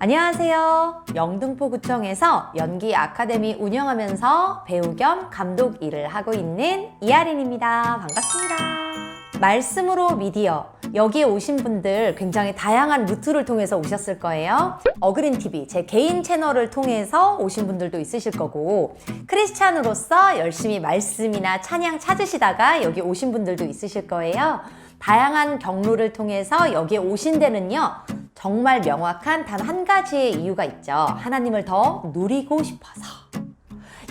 안녕하세요. 영등포구청에서 연기 아카데미 운영하면서 배우 겸 감독 일을 하고 있는 이하린입니다. 반갑습니다. 말씀으로 미디어. 여기에 오신 분들 굉장히 다양한 루트를 통해서 오셨을 거예요. 어그린 TV, 제 개인 채널을 통해서 오신 분들도 있으실 거고, 크리스찬으로서 열심히 말씀이나 찬양 찾으시다가 여기 오신 분들도 있으실 거예요. 다양한 경로를 통해서 여기에 오신 데는요, 정말 명확한 단 한 가지의 이유가 있죠. 하나님을 더 누리고 싶어서.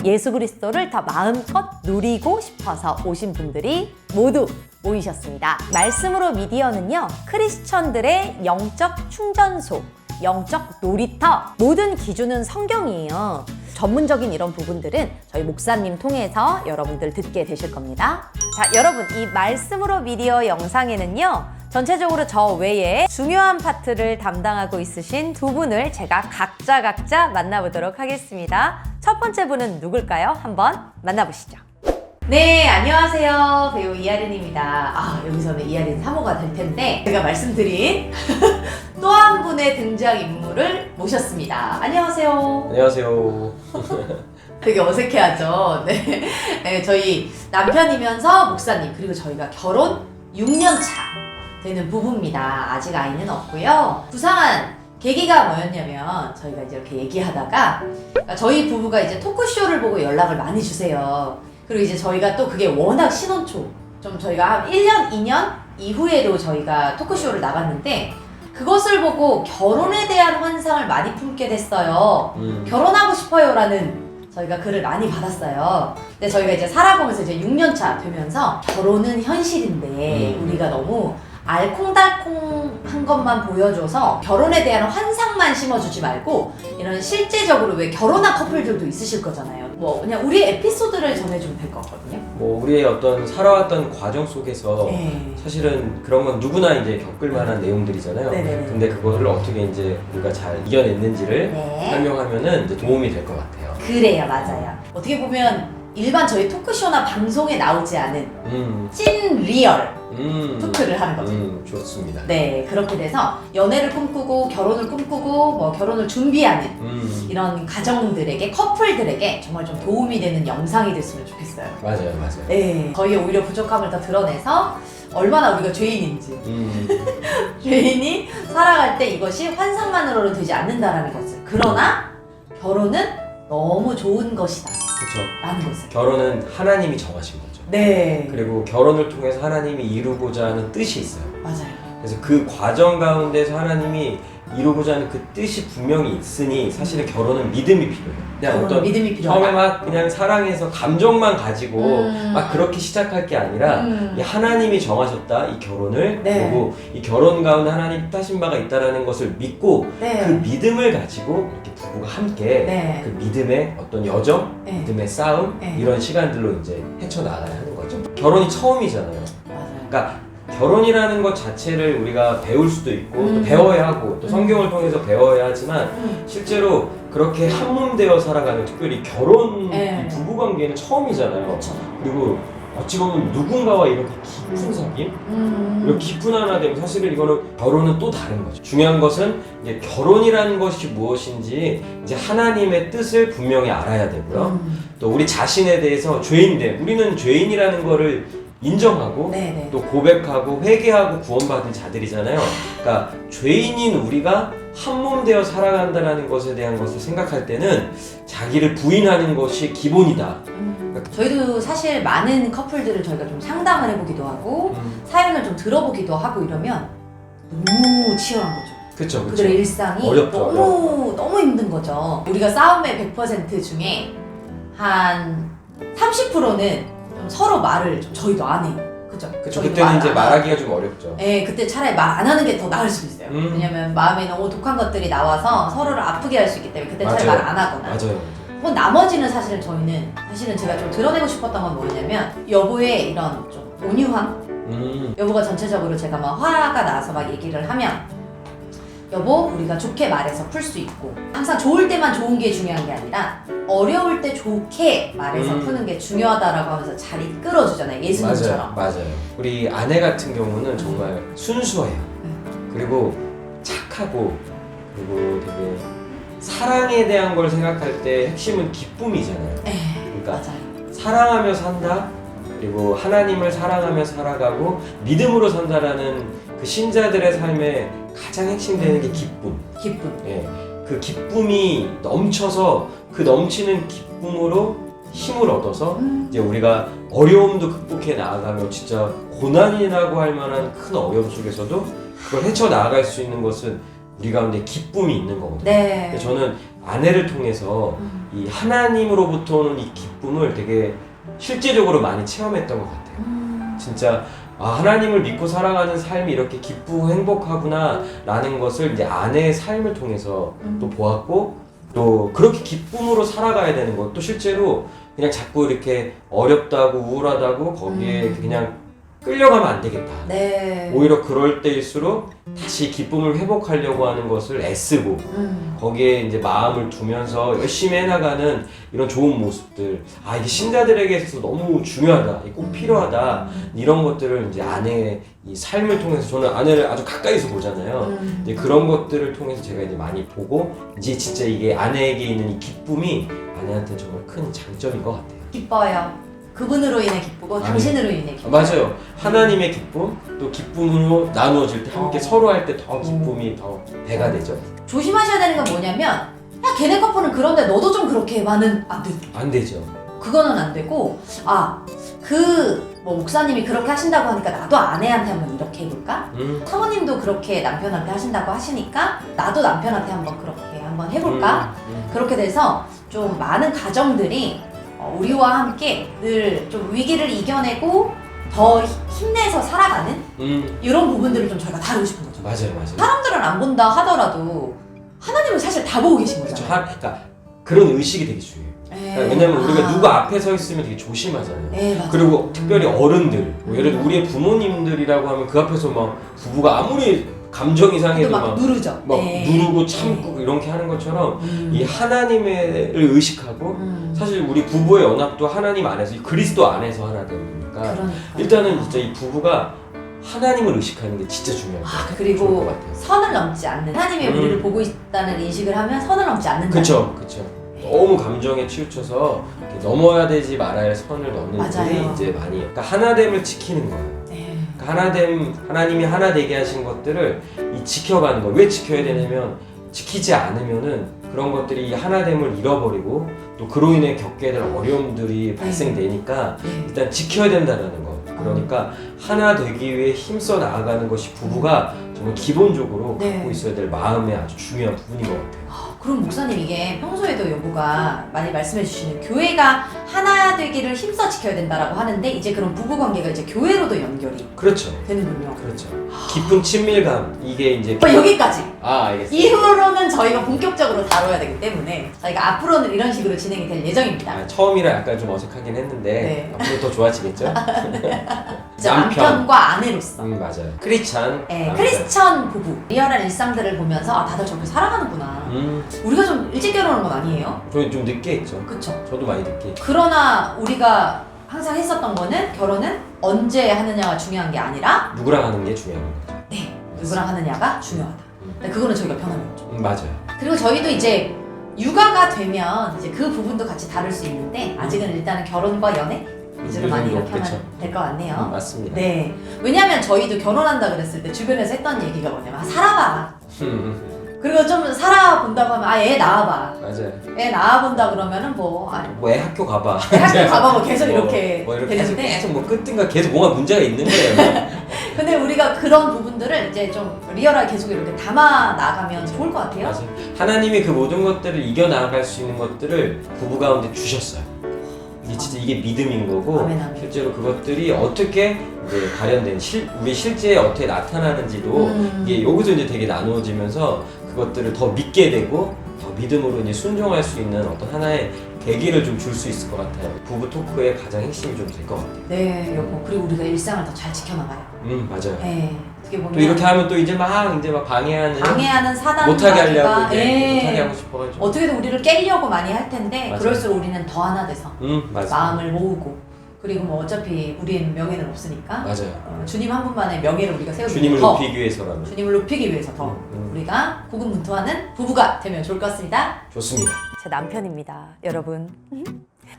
예수 그리스도를 더 마음껏 누리고 싶어서 오신 분들이 모두 모이셨습니다. 말씀으로 미디어는요, 크리스천들의 영적 충전소, 영적 놀이터, 모든 기준은 성경이에요. 전문적인 이런 부분들은 저희 목사님 통해서 여러분들 듣게 되실 겁니다. 자, 여러분, 이 말씀으로 미디어 영상에는요, 전체적으로 저 외에 중요한 파트를 담당하고 있으신 두 분을 제가 각자 각자 만나보도록 하겠습니다. 첫 번째 분은 누굴까요? 한번 만나보시죠. 네, 안녕하세요. 배우 이하린입니다. 아, 여기서는 이하린 3호가 될 텐데, 제가 말씀드린 또 한 분의 등장인물을 모셨습니다. 안녕하세요. 안녕하세요. 되게 어색해하죠. 네. 네, 저희 남편이면서 목사님, 그리고 저희가 결혼 6년 차 되는 부부입니다. 아직 아이는 없고요. 부상한 계기가 뭐였냐면, 저희가 이제 이렇게 얘기하다가, 그러니까 저희 부부가 이제 토크쇼를 보고 연락을 많이 주세요. 그리고 이제 저희가 또 그게 워낙 신혼초, 좀 저희가 한 1년, 2년 이후에도 저희가 토크쇼를 나갔는데, 그것을 보고 결혼에 대한 환상을 많이 품게 됐어요. 음, 결혼하고 싶어요라는 저희가 글을 많이 받았어요. 근데 저희가 이제 살아보면서 이제 6년 차 되면서 결혼은 현실인데 음. 우리가 너무 알콩달콩한 것만 보여줘서 결혼에 대한 환상만 심어주지 말고 이런 실제적으로 왜 결혼한 커플들도 있으실 거잖아요. 뭐 그냥 우리 에피소드를 전해주면 될 것 같거든요. 뭐 우리의 어떤 살아왔던 과정 속에서 네. 사실은 그런 건 누구나 이제 겪을 만한 내용들이잖아요. 네네네. 근데 그거를 어떻게 이제 우리가 잘 이겨냈는지를 네. 설명하면은 이제 도움이 될 것 같아요. 그래요, 맞아요. 어떻게 보면 일반 저희 토크쇼나 방송에 나오지 않은 음, 찐 리얼 음, 토크를 하는 거죠. 음, 좋습니다. 네, 그렇게 돼서 연애를 꿈꾸고 결혼을 꿈꾸고 뭐 결혼을 준비하는 음, 이런 가정들에게 커플들에게 정말 좀 도움이 되는 영상이 됐으면 좋겠어요. 맞아요, 맞아요. 네, 저희의 오히려 부족함을 더 드러내서 얼마나 우리가 죄인인지 음, 죄인이 살아갈 때 이것이 환상만으로는 되지 않는다라는 것을 그러나 결혼은 너무 좋은 것이다 그렇죠. 것을 결혼은 하나님이 정하신 거죠. 네 그리고 결혼을 통해서 하나님이 이루고자 하는 뜻이 있어요. 맞아요 그래서 그 과정 가운데서 하나님이 이루고자 하는 그 뜻이 분명히 있으니 사실은 결혼은 믿음이 필요해요. 그냥 결혼은 어떤 믿음이 필요하다 처음에 막 그냥 사랑해서 감정만 가지고 음. 막 그렇게 시작할 게 아니라 음. 이 하나님이 정하셨다 이 결혼을 네. 그리고 이 결혼 가운데 하나님 뜻하신 바가 있다라는 것을 믿고 네. 그 믿음을 가지고 이렇게 부부가 함께 네. 그 믿음의 어떤 여정, 네. 믿음의 싸움 네. 이런 시간들로 이제 헤쳐 나가야 하는 거죠. 결혼이 처음이잖아요. 맞아요 그러니까 결혼이라는 것 자체를 우리가 배울 수도 있고 음. 또 배워야 하고 또 음. 성경을 통해서 배워야 하지만 음. 실제로 그렇게 한몸 되어 살아가는 특별히 결혼 네. 이 부부 관계는 처음이잖아요. 그렇죠 그리고 어찌 보면 누군가와 이렇게 깊은 사귐, 음. 이렇게 깊은 하나 되면 사실은 이거는 결혼은 또 다른 거죠. 중요한 것은 이제 결혼이라는 것이 무엇인지 이제 하나님의 뜻을 분명히 알아야 되고요. 음. 또 우리 자신에 대해서 죄인됨, 우리는 죄인이라는 거를 인정하고 네네. 또 고백하고 회개하고 구원받은 자들이잖아요. 그러니까 죄인인 우리가 한 몸 되어 살아간다는 것에 대한 것을 생각할 때는 자기를 부인하는 것이 기본이다. 음. 저희도 사실 많은 커플들을 저희가 좀 상담을 해보기도 하고 사연을 좀 들어보기도 하고 이러면 너무 치열한 거죠. 그렇죠, 그렇죠. 그들의 일상이 어렵죠, 너무 너무 힘든 거죠. 우리가 싸움의 100% 중에 한 30%는 좀 서로 말을 좀 저희도 안 해요. 그죠? 저희도 그때는 말 이제 안 말하기가 좀 어렵죠. 네, 그때 차라리 말 안 하는 게 더 나을 수 있어요. 음. 왜냐면 마음에 너무 독한 것들이 나와서 서로를 아프게 할 수 있기 때문에 그때 차라리 말 맞아요. 안 하거나. 맞아요. 뭐 나머지는 사실은 저희는 사실은 제가 좀 드러내고 싶었던 건 뭐냐면 여보의 이런 좀 온유함 음, 여보가 전체적으로 제가 막 화가 나서 막 얘기를 하면 여보 우리가 좋게 말해서 풀 수 있고 항상 좋을 때만 좋은 게 중요한 게 아니라 어려울 때 좋게 말해서 음. 푸는 게 중요하다라고 하면서 잘 이끌어주잖아요 맞아요, 예수님처럼 맞아요. 우리 아내 같은 경우는 정말 순수해요. 음. 그리고 착하고 그리고 되게 사랑에 대한 걸 생각할 때 핵심은 기쁨이잖아요. 에 그러니까 맞아요. 사랑하며 산다. 그리고 하나님을 사랑하며 살아가고 믿음으로 산다라는 그 신자들의 삶의 가장 핵심되는 게 기쁨. 기쁨. 예, 그 기쁨이 넘쳐서 그 넘치는 기쁨으로 힘을 얻어서 음. 이제 우리가 어려움도 극복해 나아가며 진짜 고난이라고 할 만한 큰 어려움 속에서도 그걸 헤쳐 나아갈 수 있는 것은 우리 가운데 기쁨이 있는 거거든요. 네. 근데 저는 아내를 통해서 음. 이 하나님으로부터 오는 이 기쁨을 되게 실제적으로 많이 체험했던 것 같아요. 음. 진짜 아, 하나님을 믿고 살아가는 삶이 이렇게 기쁘고 행복하구나라는 것을 이제 아내의 삶을 통해서 음. 또 보았고 또 그렇게 기쁨으로 살아가야 되는 것도 실제로 그냥 자꾸 이렇게 어렵다고 우울하다고 거기에 음. 그냥 끌려가면 안 되겠다. 네. 오히려 그럴 때일수록 다시 기쁨을 회복하려고 하는 것을 애쓰고 음. 거기에 이제 마음을 두면서 열심히 해나가는 이런 좋은 모습들 아 이게 신자들에게 있어서 너무 중요하다 꼭 필요하다 이런 것들을 이제 아내의 이 삶을 통해서 저는 아내를 아주 가까이서 보잖아요 음. 이제 그런 것들을 통해서 제가 이제 많이 보고 이제 진짜 이게 아내에게 있는 이 기쁨이 아내한테 정말 큰 장점인 것 같아요 기뻐요. 그분으로 인해 기쁘고 아니. 당신으로 인해 아, 기뻐. 맞아요 하나님의 기쁨 또 기쁨으로 나누어질 때 함께 어. 서로 할 때 더 기쁨이 더 배가 되죠 조심하셔야 되는 건 뭐냐면 야 걔네 커플은 그런데 너도 좀 그렇게 많은 안 돼. 안 되죠 그거는 안 되고 아 그 뭐 목사님이 그렇게 하신다고 하니까 나도 아내한테 한번 이렇게 해볼까? 음. 사모님도 그렇게 남편한테 하신다고 하시니까 나도 남편한테 한번 그렇게 한번 해볼까? 음, 음. 그렇게 돼서 좀 많은 가정들이 어, 우리와 함께 늘 좀 위기를 이겨내고 더 히- 힘내서 살아가는 음, 이런 부분들을 좀 저희가 다루고 싶은 거죠. 맞아요 맞아요 사람들은 안 본다 하더라도 하나님은 사실 다 보고 계신 그렇죠. 거잖아요. 하, 그러니까 그런 의식이 되게 중요해요. 예. 그러니까 왜냐면 우리가 아. 누구 앞에 서 있으면 되게 조심하잖아요. 예, 맞아요. 그리고 특별히 어른들, 뭐 예를 들어 음. 우리의 부모님들이라고 하면 그 앞에서 막 부부가 아무리 감정이 또 상해도 막 막, 누르죠. 막 예. 누르고 참고 이렇게 하는 것처럼 음. 이 하나님을 의식하고 음. 사실 우리 부부의 연합도 하나님 안에서 이 그리스도 안에서 하나 되는 거니까 그러니까. 일단은 진짜 이 부부가 하나님을 의식하는 게 진짜 중요한. 아, 그리고. 선을 넘지 않는 하나님이 음. 우리를 보고 있다는 인식을 하면 선을 넘지 않는다. 그렇죠, 그렇죠. 너무 감정에 치우쳐서 넘어야 되지 말아야 할 선을 넘는 맞아요. 일이 이제 많이. 그러니까 하나됨을 지키는 거예요. 네. 하나됨, 하나님이 하나 되게 하신 것들을 이 지켜가는 거. 왜 지켜야 되냐면 지키지 않으면은 그런 것들이 이 하나됨을 잃어버리고 또 그로 인해 겪게 될 어려움들이 발생되니까 네. 일단 지켜야 된다는 거. 그러니까 하나 되기 위해 힘써 나아가는 것이 부부가 정말 기본적으로 네. 갖고 있어야 될 마음의 아주 중요한 부분인 것 같아요. 아, 그럼 목사님 이게 평소에도 여보가 많이 말씀해 주시는 교회가 하나 되기를 힘써 지켜야 된다라고 하는데 이제 그런 부부 관계가 이제 교회로도 연결이 그렇죠. 되는군요. 그렇죠. 깊은 친밀감 이게 이제 어, 여기까지. 아 알겠습니다. 이후로는 저희가 본격적으로 다뤄야 되기 때문에 저희가 앞으로는 이런 식으로 진행이 될 예정입니다. 아, 처음이라 약간 좀 어색하긴 했는데 네. 앞으로 더 좋아지겠죠? 진짜 남편. 남편과 아내로서. 음 맞아요. 크리스찬. 네, 남편. 크리스천 부부 리얼한 일상들을 보면서 아 다들 저렇게 살아가는구나. 음, 우리가 좀 일찍 결혼한 건 아니에요? 저희 좀 늦게 했죠. 그쵸? 저도 많이 늦게. 했죠. 그러나 우리가 항상 했었던 거는 결혼은 언제 하느냐가 중요한 게 아니라 누구랑 하는 게 중요한 거죠. 네 누구랑 하느냐가 중요하다. 음. 근데 그거는 저희가 변함이 없죠. 음, 맞아요. 그리고 저희도 이제 육아가 되면 이제 그 부분도 같이 다룰 수 있는데 아직은 일단은 결혼과 연애 위주로 이 많이 이렇게 하면 그쵸. 될것 같네요. 음, 맞습니다. 네. 왜냐면 저희도 결혼한다 그랬을 때 주변에서 했던 얘기가 뭐냐면 아, 살아봐. 음, 그리고 좀 살아본다고 하면 아얘 낳아봐. 맞아요. 애 낳아본다 그러면은 뭐 아, 뭐 애 학교 가봐. 학교 가봐고 계속 뭐, 이렇게 뭐 이렇게 계속, 되는데 계속 뭐 끝인가 계속 뭔가 문제가 있는 거예요. 근데 우리가 그런 부분들을 이제 좀 리얼하게 계속 이렇게 담아 나가면 좋을 것 같아요. 맞아요. 하나님이 그 모든 것들을 이겨 나아갈 수 있는 것들을 부부 가운데 주셨어요. 이게 진짜 이게 믿음인 거고 아멘, 아멘. 실제로 그것들이 어떻게 이제 발현된 실 우리 실제에 어떻게 나타나는지도 음. 이게 여기서 이제 되게 나누어지면서 그것들을 더 믿게 되고 더 믿음으로 이제 순종할 수 있는 어떤 하나의 계기를 좀 줄 수 있을 것 같아요. 부부 토크의 가장 핵심이 좀 될 것 같아요. 네, 여보. 그리고 우리가 일상을 더 잘 지켜나가요. 음 맞아요. 네. 어떻게 보면 또 이렇게 하면 또 이제 막 이제 막 방해하는 방해하는 사단 못하게 하려고 이제 예. 못하게 하고 싶어가지고. 어떻게든 우리를 깨려고 많이 할 텐데 맞아요. 그럴수록 우리는 더 하나 돼서 음 맞아. 마음을 모으고 그리고 뭐 어차피 우리는 명예는 없으니까 맞아요. 어, 주님 한 분만의 명예를 우리가 세우기 주님을 더 높이기 위해서라면 주님을 높이기 위해서 더 음. 우리가 고군분투하는 부부가 되면 좋을 것 같습니다. 좋습니다. 제 남편입니다, 여러분.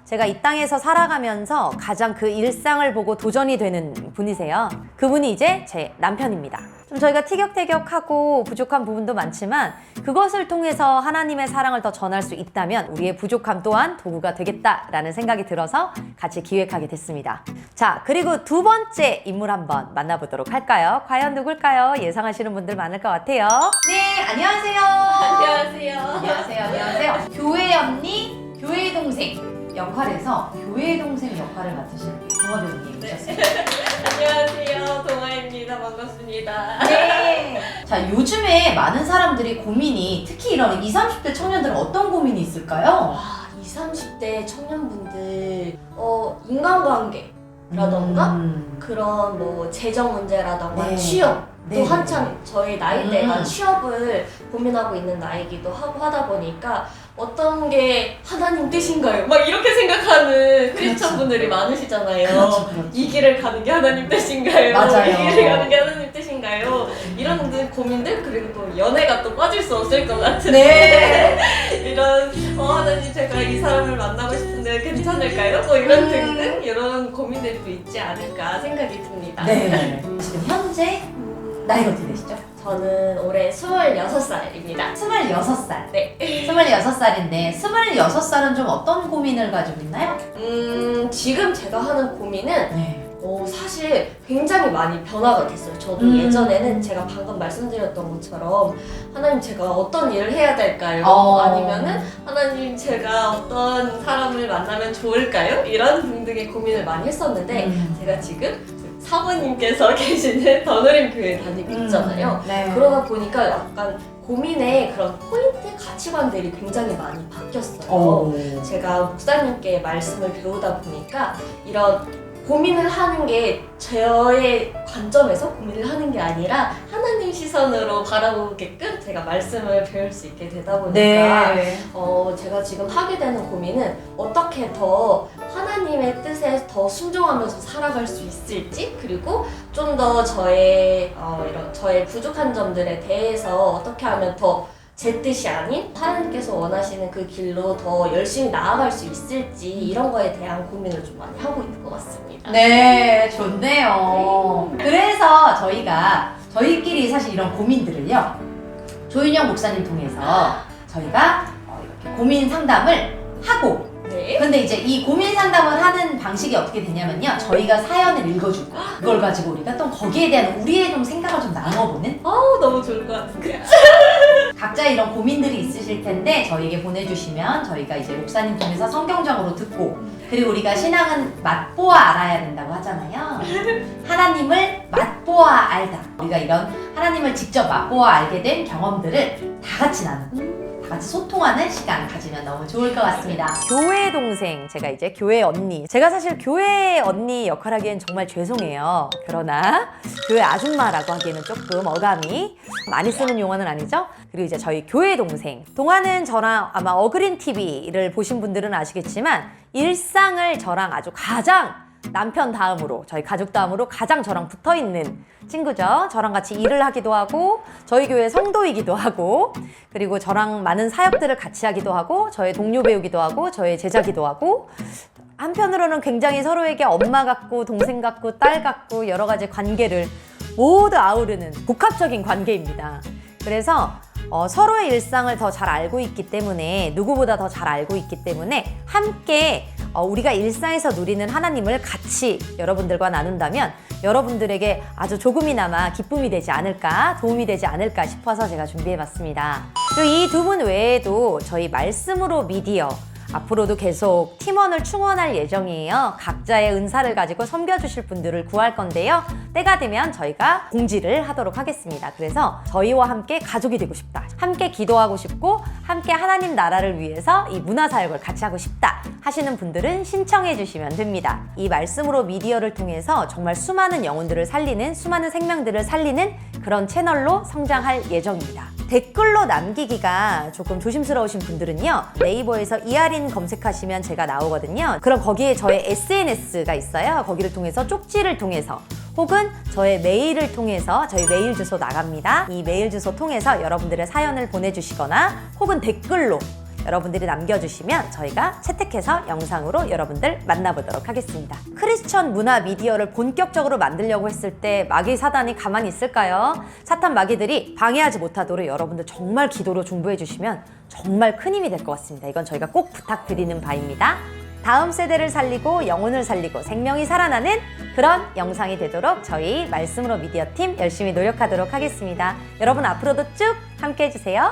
제가 이 땅에서 살아가면서 가장 그 일상을 보고 도전이 되는 분이세요. 그분이 이제 제 남편입니다. 좀 저희가 티격태격하고 부족한 부분도 많지만 그것을 통해서 하나님의 사랑을 더 전할 수 있다면 우리의 부족함 또한 도구가 되겠다라는 생각이 들어서 같이 기획하게 됐습니다. 자, 그리고 두 번째 인물 한번 만나보도록 할까요? 과연 누굴까요? 예상하시는 분들 많을 것 같아요. 네, 안녕하세요. 안녕하세요. 안녕하세요. 안녕하세요. 교회 언니, 교회 동생 역할에서 교회 동생 역할을 맡으신 우리 동아 배우님 네. 오셨습니다. 안녕하세요. 반갑습니다. 네. 자, 요즘에 많은 사람들이 고민이 특히 이런 20, 30대 청년들은 어떤 고민이 있을까요? 와, 20, 30대 청년분들, 어, 인간관계라던가, 음. 그런 뭐 재정 문제라던가, 네. 취업. 네. 또 한참 저희 나이대가 음. 취업을 고민하고 있는 나이기도 하고 하다 보니까 어떤 게 하나님 뜻인가요? 막 이렇게 생각하는 크리스천 분들이 많으시잖아요. 그렇죠, 그렇죠. 이 길을 가는 게 하나님 뜻인가요? 맞아요. 이 길을 가는 게 하나님 뜻인가요? 이런 들- 고민들 그리고 또 연애가 또 빠질 수 없을 것 같은데 네. 이런 어 하나님 제가 이 사람을 만나고 싶은데 괜찮을까요? 뭐 이런 음. 등등 이런 고민들도 있지 않을까 생각이 듭니다. 네. 지금 현재 음, 나이가 어떻게 되시죠? 저는 올해 26살입니다. 26살. 네. 26살인데 26살은 좀 어떤 고민을 가지고 있나요? 음, 지금 제가 하는 고민은 네. 어, 사실 굉장히 많이 변화가 됐어요. 저도 음. 예전에는 제가 방금 말씀드렸던 것처럼 하나님 제가 어떤 일을 해야 될까요? 어. 아니면은 하나님 제가 어떤 사람을 만나면 좋을까요? 이런 등등의 고민을 많이 했었는데 음. 제가 지금 사모님께서 계시는 더누림 교회 다니고 있잖아요. 네. 그러다 보니까 약간 고민의 그런 포인트 가치관들이 굉장히 많이 바뀌었어요. 오. 제가 목사님께 말씀을 배우다 보니까 이런 고민을 하는 게 저의 관점에서 고민을 하는 게 아니라 하나님 시선으로 바라보게끔 제가 말씀을 배울 수 있게 되다 보니까 네. 어, 제가 지금 하게 되는 고민은 어떻게 더 하나님의 뜻에 더 순종하면서 살아갈 수 있을지 그리고 좀 더 저의 어, 이런 저의 부족한 점들에 대해서 어떻게 하면 더 제 뜻이 아닌 하나님께서 원하시는 그 길로 더 열심히 나아갈 수 있을지 이런 거에 대한 고민을 좀 많이 하고 있는 것 같습니다. 네, 좋네요. 그래서 저희가 저희끼리 사실 이런 고민들을요. 조윤영 목사님 통해서 저희가 어, 이렇게 고민 상담을 하고 네. 근데 이제 이 고민 상담을 하는 방식이 어떻게 되냐면요. 저희가 사연을 읽어주고 그걸 가지고 우리가 또 거기에 대한 우리의 좀 생각을 좀 나눠보는 어 너무 좋을 것 같은데요. 각자 이런 고민들이 있으실 텐데 저희에게 보내주시면 저희가 이제 목사님 통해서 성경적으로 듣고 그리고 우리가 신앙은 맛보아 알아야 된다고 하잖아요. 하나님을 맛보아 알다. 우리가 이런 하나님을 직접 맛보아 알게 된 경험들을 다 같이 나누고 다 같이 소통하는 시간 가지면 너무 좋을 것 같습니다. 교회 동생, 제가 이제 교회 언니. 제가 사실 교회 언니 역할 하기엔 정말 죄송해요. 그러나 교회 아줌마라고 하기에는 조금 어감이 많이 쓰는 용어는 아니죠. 그리고 이제 저희 교회 동생. 동화는 저랑 아마 어그린 TV를 보신 분들은 아시겠지만 일상을 저랑 아주 가장 남편 다음으로 저희 가족 다음으로 가장 저랑 붙어 있는 친구죠. 저랑 같이 일을 하기도 하고 저희 교회 성도이기도 하고 그리고 저랑 많은 사역들을 같이 하기도 하고 저의 동료 배우기도 하고 저의 제자기도 하고 한편으로는 굉장히 서로에게 엄마 같고 동생 같고 딸 같고 여러 가지 관계를 모두 아우르는 복합적인 관계입니다. 그래서 어, 서로의 일상을 더 잘 알고 있기 때문에 누구보다 더 잘 알고 있기 때문에 함께 어, 우리가 일상에서 누리는 하나님을 같이 여러분들과 나눈다면 여러분들에게 아주 조금이나마 기쁨이 되지 않을까 도움이 되지 않을까 싶어서 제가 준비해봤습니다. 그리고 이 두 분 외에도 저희 말씀으로 미디어 앞으로도 계속 팀원을 충원할 예정이에요. 각자의 은사를 가지고 섬겨주실 분들을 구할 건데요. 때가 되면 저희가 공지를 하도록 하겠습니다. 그래서 저희와 함께 가족이 되고 싶다. 함께 기도하고 싶고, 함께 하나님 나라를 위해서 이 문화사역을 같이 하고 싶다. 하시는 분들은 신청해 주시면 됩니다. 이 말씀으로 미디어를 통해서 정말 수많은 영혼들을 살리는, 수많은 생명들을 살리는 그런 채널로 성장할 예정입니다. 댓글로 남기기가 조금 조심스러우신 분들은요 네이버에서 이하린 검색하시면 제가 나오거든요. 그럼 거기에 저의 SNS가 있어요. 거기를 통해서 쪽지를 통해서 혹은 저의 메일을 통해서 저희 메일 주소 나갑니다. 이 메일 주소 통해서 여러분들의 사연을 보내주시거나 혹은 댓글로 여러분들이 남겨주시면 저희가 채택해서 영상으로 여러분들 만나보도록 하겠습니다. 크리스천 문화 미디어를 본격적으로 만들려고 했을 때 마귀 사단이 가만히 있을까요? 사탄 마귀들이 방해하지 못하도록 여러분들 정말 기도로 중보해 주시면 정말 큰 힘이 될 것 같습니다. 이건 저희가 꼭 부탁드리는 바입니다. 다음 세대를 살리고 영혼을 살리고 생명이 살아나는 그런 영상이 되도록 저희 말씀으로 미디어 팀 열심히 노력하도록 하겠습니다. 여러분 앞으로도 쭉 함께 해주세요.